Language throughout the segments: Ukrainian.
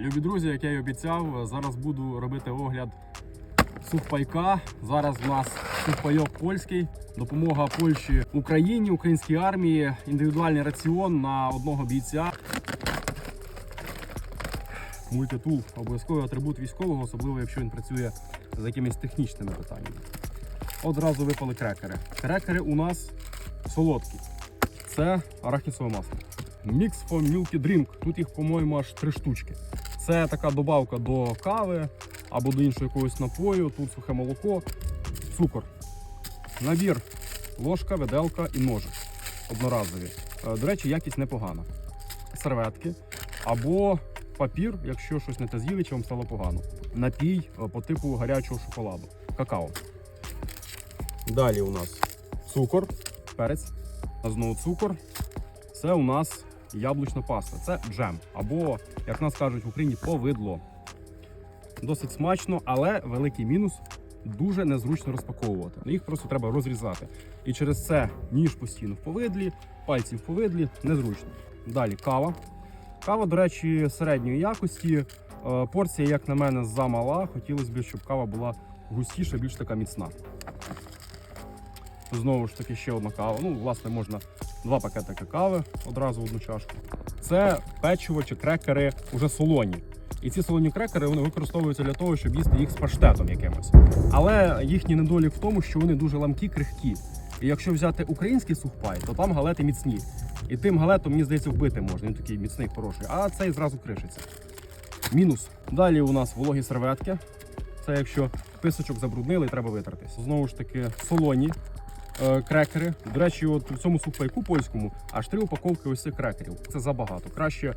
Любі друзі, як я й обіцяв, зараз буду робити огляд сухпайка. Зараз у нас сухпайок польський, допомога Польщі Україні, українській армії, індивідуальний раціон на одного бійця. Мультитул обов'язковий атрибут військового, особливо якщо він працює з якимись технічними питаннями. Одразу випали крекери. Крекери у нас солодкі. Це арахісове масло. Mix for Milky Drink. Тут їх, по-моєму, аж три штучки. Це така добавка до кави або до іншого якогось напою. Тут сухе молоко, цукор. Набір, ложка, виделка і ножик одноразові. Е, До речі, якість непогана. Серветки або папір, якщо щось не те з'їли, чи вам стало погано. Напій е, по типу гарячого шоколаду. Какао. Далі у нас цукор, перець, знову цукор. Це у нас яблучна паста. Це джем. Або, як нас кажуть в Україні, повидло. Досить смачно, але великий мінус дуже незручно розпаковувати. Їх просто треба розрізати. І через це ніж постійно в повидлі, пальці в повидлі, незручно. Далі кава. Кава, до речі, середньої якості. Е, Порція, як на мене, замала. Хотілося б, щоб кава була густіша, більш така міцна. Знову ж таки, ще одна кава. Ну, власне, можна два пакети кави одразу в одну чашку. Це печиво чи крекери вже солоні. І ці солоні крекери вони використовуються для того, щоб їсти їх з паштетом якимось. Але їхній недолік в тому, що вони дуже ламкі, крихкі. І якщо взяти український сухпай, то там галети міцні. І тим галетом, мені здається, вбити можна. Він такий міцний, хороший. А цей зразу кришиться. Мінус. Далі у нас вологі серветки. Це якщо писочок забруднили, треба витратись. Знову ж таки, солоні крекери. До речі, от в цьому сухпайку польському аж три упаковки ось цих крекерів. Це забагато. Краще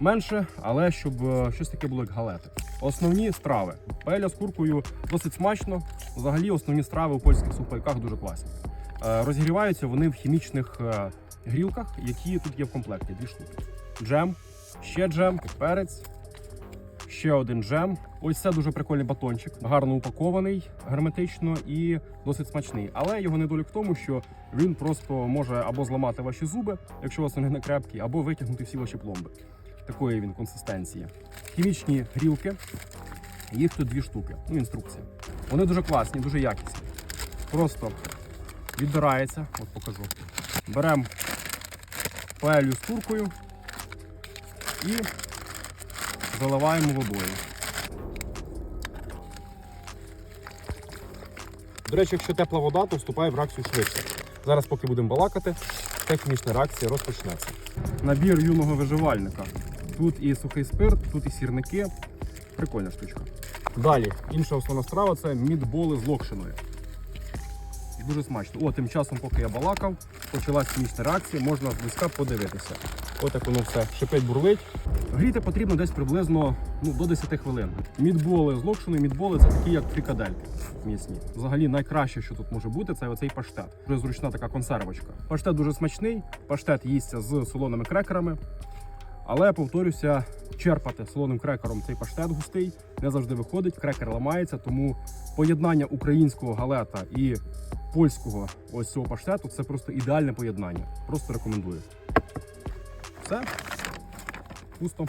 менше, але щоб е, щось таке було як галети. Основні страви. Паеля з куркою досить смачно. Взагалі, основні страви у польських сухпайках дуже класні. Е, Розігріваються вони в хімічних е, грілках, які тут є в комплекті. Дві штуки. Джем, ще джем, перець. Ще один джем. Ось це дуже прикольний батончик, гарно упакований герметично і досить смачний. Але його недолік в тому, що він просто може або зламати ваші зуби, якщо у вас вони не крепкі, або витягнути всі ваші пломби. Такої він консистенції. Хімічні грілки. Їх тут дві штуки. Ну, інструкція. Вони дуже класні, дуже якісні. Просто відбирається, от покажу. Беремо паелю з куркою і заливаємо водою. До речі, якщо тепла вода, то вступає в реакцію швидше. Зараз, поки будемо балакати, ця хімічна реакція розпочнеться. Набір юного виживальника. Тут і сухий спирт, тут і сірники. Прикольна штучка. Далі, інша основна страва це мідболи з локшиною. Дуже смачно. О, тим часом, поки я балакав, почалась хімічна реакція, можна зблизька подивитися. Отак воно все шипить, бурлить. Гріти потрібно десь приблизно ну, до 10 хвилин. Мідболи з локшиною, мідболи це такі, як фрікадельки місні. Взагалі найкраще, що тут може бути, це оцей паштет. Дуже зручна така консервочка. Паштет дуже смачний, паштет їсться з солоними крекерами. Але повторюся, черпати солоним крекером цей паштет густий не завжди виходить. Крекер ламається, тому поєднання українського галета і польського ось цього паштету це просто ідеальне поєднання. Просто рекомендую. Все. Пусто.